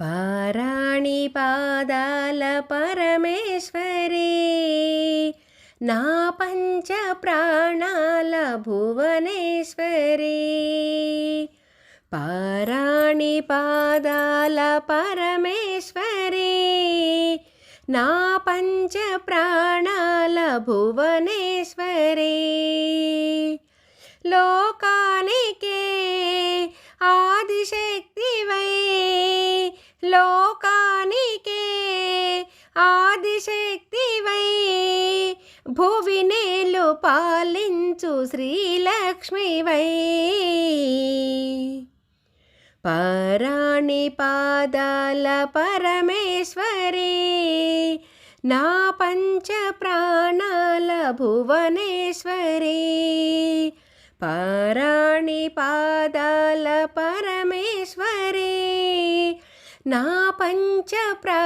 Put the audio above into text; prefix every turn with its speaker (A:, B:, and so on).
A: పారాణి పాదాల పరమేశ్వరి నా పంచ ప్రాణాల భువనేశ్వరి. పారాణి పాదాల పరమేశ్వరి నా పంచ ప్రాణాల భువనేశ్వరి. లోకానికే లోకానికే ఆదిశక్తివై భువినేలు పాలించు శ్రీలక్ష్మివై పరాణి పాదాల పరమేశ్వరి నా పంచ ప్రాణాల భువనేశ్వరి. పరాణి పాదాల పరమేశ్వరి నా పంచ ప్రా